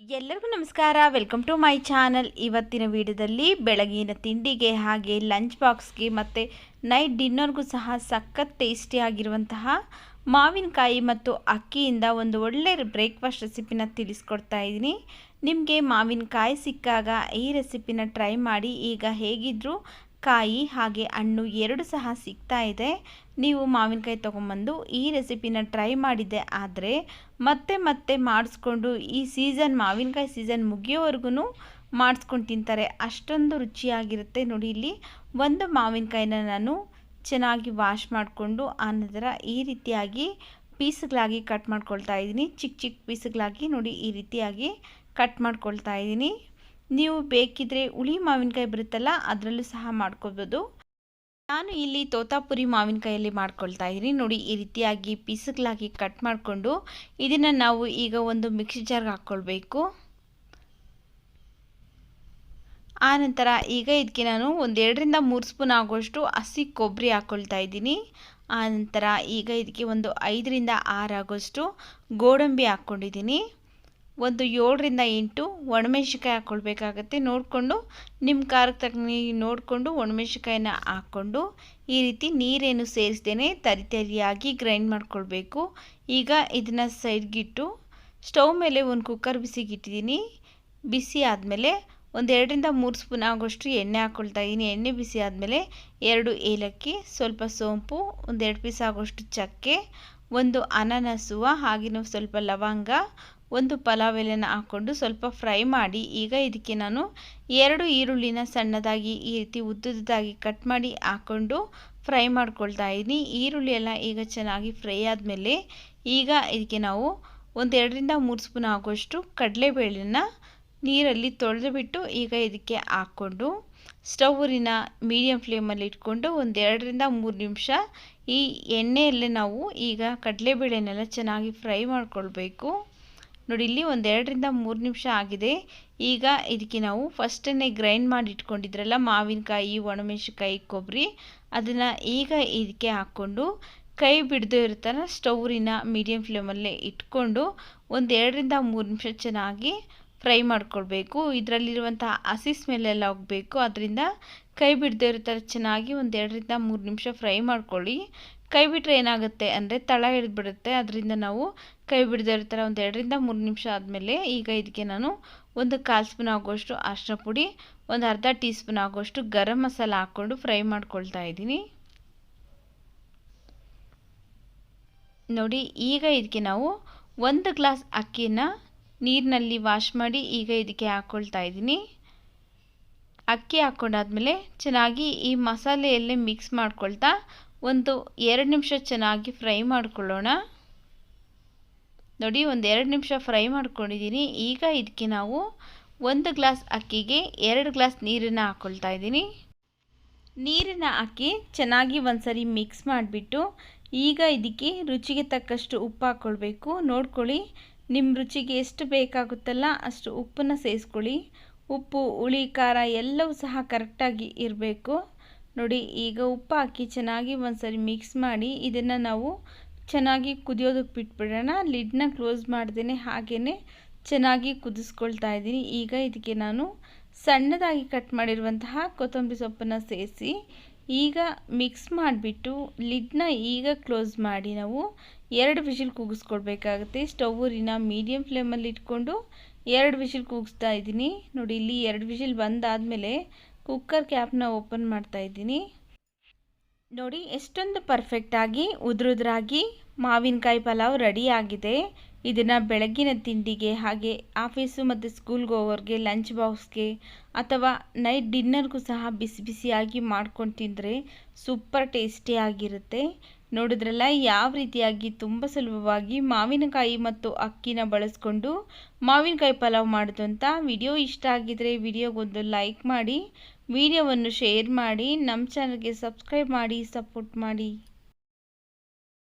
ಎಲ್ಲರಿಗೂ ನಮಸ್ಕಾರ. Welcome to my channel ಇವತ್ತಿನ ವಿಡಿಯೋದಲ್ಲಿ ಬೆಳಗಿನ ತಿಂಡಿಗೆ ಹಾಗೆ ಲಂಚ್ ಬಾಕ್ಸ್ಗೆ ಮತ್ತು ನೈಟ್ ಡಿನ್ನರ್ಗೂ ಸಹ ಸಖತ್ ಟೇಸ್ಟಿಯಾಗಿರುವಂತಹ ಮಾವಿನಕಾಯಿ ಮತ್ತು ಅಕ್ಕಿಯಿಂದ ಒಂದು ಒಳ್ಳೆ ಬ್ರೇಕ್ಫಾಸ್ಟ್ ರೆಸಿಪಿನ ತಿಳಿಸ್ಕೊಡ್ತಾ ಇದ್ದೀನಿ. ನಿಮಗೆ ಮಾವಿನಕಾಯಿ ಸಿಕ್ಕಾಗ ಈ ರೆಸಿಪಿನ ಟ್ರೈ ಮಾಡಿ ಈಗ ಹೇಗಿದ್ದರೂ ಕಾಯಿ ಹಾಗೆ ಹಣ್ಣು ಎರಡು ಸಹ ಸಿಗ್ತಾ ಇದೆ. ನೀವು ಮಾವಿನಕಾಯಿ ತೊಗೊಂಬಂದು ಈ ರೆಸಿಪಿನ ಟ್ರೈ ಮಾಡಿದ್ದೆ ಆದರೆ ಮತ್ತೆ ಮತ್ತೆ ಮಾಡಿಸ್ಕೊಂಡು ಈ ಸೀಸನ್ ಮಾವಿನಕಾಯಿ ಸೀಸನ್ ಮುಗಿಯೋವರೆಗೂ ಮಾಡಿಸ್ಕೊಂಡು ತಿಂತಾರೆ. ಅಷ್ಟೊಂದು ರುಚಿಯಾಗಿರುತ್ತೆ ನೋಡಿ ಇಲ್ಲಿ. ಒಂದು ಮಾವಿನಕಾಯಿನ ನಾನು ಚೆನ್ನಾಗಿ ವಾಶ್ ಮಾಡಿಕೊಂಡು ಆನಂತರ ಈ ರೀತಿಯಾಗಿ ಪೀಸ್ಗಳಾಗಿ ಕಟ್ ಮಾಡ್ಕೊಳ್ತಾ ಇದ್ದೀನಿ. ಚಿಕ್ಕ ಚಿಕ್ಕ ಪೀಸ್ಗಳಾಗಿ ನೋಡಿ ಈ ರೀತಿಯಾಗಿ ಕಟ್ ಮಾಡ್ಕೊಳ್ತಾ ಇದ್ದೀನಿ. ನೀವು ಬೇಕಿದ್ರೆ ಹುಳಿ ಮಾವಿನಕಾಯಿ ಬರುತ್ತಲ್ಲ, ಅದರಲ್ಲೂ ಸಹ ಮಾಡ್ಕೋಬೋದು. ನಾನು ಇಲ್ಲಿ ತೋತಾಪುರಿ ಮಾವಿನಕಾಯಲ್ಲಿ ಮಾಡ್ಕೊಳ್ತಾ ಇದ್ದೀನಿ. ನೋಡಿ, ಈ ರೀತಿಯಾಗಿ ಪೀಸ್ಗಳಾಗಿ ಕಟ್ ಮಾಡಿಕೊಂಡು ಇದನ್ನು ನಾವು ಈಗ ಒಂದು ಮಿಕ್ಸಿ ಜಾರ್ಗೆ ಹಾಕ್ಕೊಳ್ಬೇಕು. ಆನಂತರ ಈಗ ಇದಕ್ಕೆ ನಾನು ಒಂದೆರಡರಿಂದ ಮೂರು ಸ್ಪೂನ್ ಆಗುವಷ್ಟು ಹಸಿ ಕೊಬ್ಬರಿ ಹಾಕ್ಕೊಳ್ತಾ ಇದ್ದೀನಿ. ಆನಂತರ ಈಗ ಇದಕ್ಕೆ ಒಂದು ಐದರಿಂದ ಆರು ಆಗೋಷ್ಟು ಗೋಡಂಬಿ ಹಾಕ್ಕೊಂಡಿದ್ದೀನಿ. ಒಂದು ಏಳರಿಂದ ಎಂಟು ಒಣಮೆಣ್ಸಿಕಾಯಿ ಹಾಕ್ಕೊಳ್ಬೇಕಾಗತ್ತೆ ನೋಡಿಕೊಂಡು ನಿಮ್ಮ ಖಾರಕ್ಕೆ ತಕ್ಕ ನೋಡಿಕೊಂಡು ಒಣಮೆಣ್ಸಿಕಾಯಿನ ಹಾಕ್ಕೊಂಡು, ಈ ರೀತಿ ನೀರೇನು ಸೇರಿಸ್ದೇನೆ ತರಿ ತರಿಯಾಗಿ ಗ್ರೈಂಡ್ ಮಾಡ್ಕೊಳ್ಬೇಕು. ಈಗ ಇದನ್ನು ಸೈಡ್ಗಿಟ್ಟು ಸ್ಟವ್ ಮೇಲೆ ಒಂದು ಕುಕ್ಕರ್ ಬಿಸಿಗೆ ಇಟ್ಟಿದ್ದೀನಿ ಬಿಸಿ ಆದಮೇಲೆ ಒಂದು ಎರಡರಿಂದ ಮೂರು ಸ್ಪೂನ್ ಆಗೋಷ್ಟು ಎಣ್ಣೆ ಹಾಕ್ಕೊಳ್ತಾ ಇದ್ದೀನಿ ಎಣ್ಣೆ ಬಿಸಿ ಆದಮೇಲೆ ಎರಡು ಏಲಕ್ಕಿ, ಸ್ವಲ್ಪ ಸೋಂಪು ಒಂದೆರಡು ಪೀಸ್ ಆಗೋಷ್ಟು ಚಕ್ಕೆ, ಒಂದು ಅನಾನಸುವ, ಹಾಗೆ ಸ್ವಲ್ಪ ಲವಂಗ ಒಂದು ಪಲಾವ್ ಎಲೆನ ಹಾಕ್ಕೊಂಡು ಸ್ವಲ್ಪ ಫ್ರೈ ಮಾಡಿ, ಈಗ ಇದಕ್ಕೆ ನಾನು ಎರಡು ಈರುಳ್ಳಿನ ಸಣ್ಣದಾಗಿ ಈ ರೀತಿ ಉದ್ದುದ್ದಾಗಿ ಕಟ್ ಮಾಡಿ ಹಾಕ್ಕೊಂಡು ಫ್ರೈ ಮಾಡ್ಕೊಳ್ತಾ ಇದ್ದೀನಿ. ಈರುಳ್ಳಿ ಎಲ್ಲ ಈಗ ಚೆನ್ನಾಗಿ ಫ್ರೈ ಆದಮೇಲೆ ಈಗ ಇದಕ್ಕೆ ನಾವು ಒಂದೆರಡರಿಂದ ಮೂರು ಸ್ಪೂನ್ ಆಗೋಷ್ಟು ಕಡಲೆಬೇಳೆನ ನೀರಲ್ಲಿ ತೊಳೆದು ಬಿಟ್ಟು ಈಗ ಇದಕ್ಕೆ ಹಾಕ್ಕೊಂಡು ಸ್ಟವ್ವಿನ ಮೀಡಿಯಂ ಫ್ಲೇಮಲ್ಲಿ ಇಟ್ಕೊಂಡು ಒಂದೆರಡರಿಂದ ಮೂರು ನಿಮಿಷ ಈ ಎಣ್ಣೆಯಲ್ಲೇ ನಾವು ಈಗ ಕಡಲೆಬೇಳೆನೆಲ್ಲ ಚೆನ್ನಾಗಿ ಫ್ರೈ ಮಾಡ್ಕೊಳ್ಬೇಕು. ನೋಡಿ, ಇಲ್ಲಿ ಒಂದೆರಡರಿಂದ ಮೂರು ನಿಮಿಷ ಆಗಿದೆ. ಈಗ ಇದಕ್ಕೆ ನಾವು ಫಸ್ಟನ್ನೇ ಗ್ರೈಂಡ್ ಮಾಡಿ ಇಟ್ಕೊಂಡಿದ್ರಲ್ಲ, ಮಾವಿನಕಾಯಿ, ಒಣಮೆಣಸಿನ್ಕಾಯಿ, ಕೊಬ್ಬರಿ, ಅದನ್ನು ಈಗ ಇದಕ್ಕೆ ಹಾಕ್ಕೊಂಡು ಕೈ ಬಿಡದೇ ಇರುತ್ತಲ್ಲ, ಸ್ಟೌವ್ರಿನ ಮೀಡಿಯಮ್ ಫ್ಲೇಮಲ್ಲೇ ಇಟ್ಕೊಂಡು ಒಂದು ಎರಡರಿಂದ ಮೂರು ನಿಮಿಷ ಚೆನ್ನಾಗಿ ಫ್ರೈ ಮಾಡ್ಕೊಳ್ಬೇಕು. ಇದರಲ್ಲಿರುವಂಥ ಹಸಿ ಸ್ಮೆಲ್ಲೆಲ್ಲ ಹೋಗಬೇಕು. ಅದರಿಂದ ಕೈ ಬಿಡದೇ ಇರೋ ಚೆನ್ನಾಗಿ ಒಂದು ಎರಡರಿಂದ ಮೂರು ನಿಮಿಷ ಫ್ರೈ ಮಾಡ್ಕೊಳ್ಳಿ. ಕೈ ಬಿಟ್ಟರೆ ಏನಾಗುತ್ತೆ ಅಂದರೆ ತಳ ಹಿಡಿದ್ಬಿಡುತ್ತೆ. ಅದರಿಂದ ನಾವು ಕೈ ಬಿಡದೇ ಇರೋ ಥರ ಒಂದು ಎರಡರಿಂದ ಮೂರು ನಿಮಿಷ ಆದಮೇಲೆ ಈಗ ಇದಕ್ಕೆ ನಾನು ಒಂದು ಕಾಲು ಸ್ಪೂನ್ ಆಗೋಷ್ಟು ಅರಿಶಿನ ಪುಡಿ, ಒಂದು ಅರ್ಧ ಟೀ ಸ್ಪೂನ್ ಆಗೋಷ್ಟು ಗರಂ ಮಸಾಲ ಹಾಕ್ಕೊಂಡು ಫ್ರೈ ಮಾಡ್ಕೊಳ್ತಾ ಇದ್ದೀನಿ. ನೋಡಿ, ಈಗ ಇದಕ್ಕೆ ನಾವು ಒಂದು ಗ್ಲಾಸ್ ಅಕ್ಕಿನ ನೀರಿನಲ್ಲಿ ವಾಶ್ ಮಾಡಿ ಈಗ ಇದಕ್ಕೆ ಹಾಕ್ಕೊಳ್ತಾ ಇದ್ದೀನಿ. ಅಕ್ಕಿ ಹಾಕ್ಕೊಂಡಾದ್ಮೇಲೆ ಚೆನ್ನಾಗಿ ಈ ಮಸಾಲೆಯಲ್ಲೇ ಮಿಕ್ಸ್ ಮಾಡ್ಕೊಳ್ತಾ ಒಂದು ಎರಡು ನಿಮಿಷ ಚೆನ್ನಾಗಿ ಫ್ರೈ ಮಾಡ್ಕೊಳ್ಳೋಣ. ನೋಡಿ, ಒಂದು ಎರಡು ನಿಮಿಷ ಫ್ರೈ ಮಾಡ್ಕೊಂಡಿದ್ದೀನಿ. ಈಗ ಇದಕ್ಕೆ ನಾವು ಒಂದು ಗ್ಲಾಸ್ ಅಕ್ಕಿಗೆ ಎರಡು ಗ್ಲಾಸ್ ನೀರನ್ನು ಹಾಕ್ಕೊಳ್ತಾ ಇದ್ದೀನಿ. ನೀರನ್ನು ಹಾಕಿ ಚೆನ್ನಾಗಿ ಒಂದ್ಸರಿ ಮಿಕ್ಸ್ ಮಾಡಿಬಿಟ್ಟು ಈಗ ಇದಕ್ಕೆ ರುಚಿಗೆ ತಕ್ಕಷ್ಟು ಉಪ್ಪು ಹಾಕ್ಕೊಳ್ಬೇಕು ನೋಡ್ಕೊಳ್ಳಿ ನಿಮ್ಮ ರುಚಿಗೆ ಎಷ್ಟು ಬೇಕಾಗುತ್ತಲ್ಲ ಅಷ್ಟು ಉಪ್ಪನ್ನು ಸೇರಿಸ್ಕೊಳ್ಳಿ. ಉಪ್ಪು, ಹುಳಿ, ಖಾರ ಎಲ್ಲವೂ ಸಹ ಕರೆಕ್ಟಾಗಿ ಇರಬೇಕು. ನೋಡಿ, ಈಗ ಉಪ್ಪು ಹಾಕಿ ಚೆನ್ನಾಗಿ ಒಂದ್ಸರಿ ಮಿಕ್ಸ್ ಮಾಡಿ ಇದನ್ನು ನಾವು ಚೆನ್ನಾಗಿ ಕುದಿಯೋದಕ್ಕೆ ಬಿಟ್ಬಿಡೋಣ. ಲಿಡ್ನ ಕ್ಲೋಸ್ ಮಾಡ್ದೇ ಹಾಗೇ ಚೆನ್ನಾಗಿ ಕುದಿಸ್ಕೊಳ್ತಾ ಇದ್ದೀನಿ. ಈಗ ಇದಕ್ಕೆ ನಾನು ಸಣ್ಣದಾಗಿ ಕಟ್ ಮಾಡಿರುವಂತಹ ಕೊತ್ತಂಬರಿ ಸೊಪ್ಪನ್ನು ಸೇರಿಸಿ ಈಗ ಮಿಕ್ಸ್ ಮಾಡಿಬಿಟ್ಟು ಲಿಡ್ನ ಈಗ ಕ್ಲೋಸ್ ಮಾಡಿ ನಾವು ಎರಡು ವಿಷಿಲ್ ಸ್ಟವ್ ರಿನ ಮೀಡಿಯಮ್ ಫ್ಲೇಮಲ್ಲಿ ಇಟ್ಕೊಂಡು ಎರಡು ವಿಷಿಲ್ ಕೂಗಿಸ್ತಾ ಇದ್ದೀನಿ. ನೋಡಿ, ಇಲ್ಲಿ ಎರಡು ವಿಷಿಲ್ ಬಂದಾದಮೇಲೆ ಕುಕ್ಕರ್ ಕ್ಯಾಪ್ನ ಓಪನ್ ಮಾಡ್ತಾ ಇದ್ದೀನಿ. ನೋಡಿ, ಎಷ್ಟೊಂದು ಪರ್ಫೆಕ್ಟಾಗಿ ಉದುರುದ್ರಾಗಿ ಮಾವಿನಕಾಯಿ ಪಲಾವ್ ರೆಡಿ ಆಗಿದೆ. ಇದನ್ನು ಬೆಳಗ್ಗಿನ ತಿಂಡಿಗೆ ಹಾಗೆ ಆಫೀಸು ಮತ್ತು ಸ್ಕೂಲ್ಗೆ ಹೋಗೋರಿಗೆ ಲಂಚ್ ಬಾಕ್ಸ್ಗೆ ಅಥವಾ ನೈಟ್ ಡಿನ್ನರ್ಗೂ ಸಹ ಬಿಸಿ ಬಿಸಿಯಾಗಿ ಮಾಡ್ಕೊಂಡು ತಿಂದರೆ ಸೂಪರ್ ಟೇಸ್ಟಿಯಾಗಿರುತ್ತೆ ನೋಡಿದ್ರಲ್ಲ, ಯಾವ ರೀತಿಯಾಗಿ ತುಂಬ ಸುಲಭವಾಗಿ ಮಾವಿನಕಾಯಿ ಮತ್ತು ಅಕ್ಕಿನ ಬಳಸ್ಕೊಂಡು ಮಾವಿನಕಾಯಿ ಪಲಾವ್ ಮಾಡೋದು ಅಂತ ವಿಡಿಯೋ ಇಷ್ಟ ಆಗಿದ್ರೆ ವಿಡಿಯೋಗೊಂದು ಲೈಕ್ ಮಾಡಿ, ವಿಡಿಯೋವನ್ನು ಶೇರ್ ಮಾಡಿ ನಮ್ಮ ಚಾನಲ್ಗೆ ಸಬ್ಸ್ಕ್ರೈಬ್ ಮಾಡಿ, ಸಪೋರ್ಟ್ ಮಾಡಿ.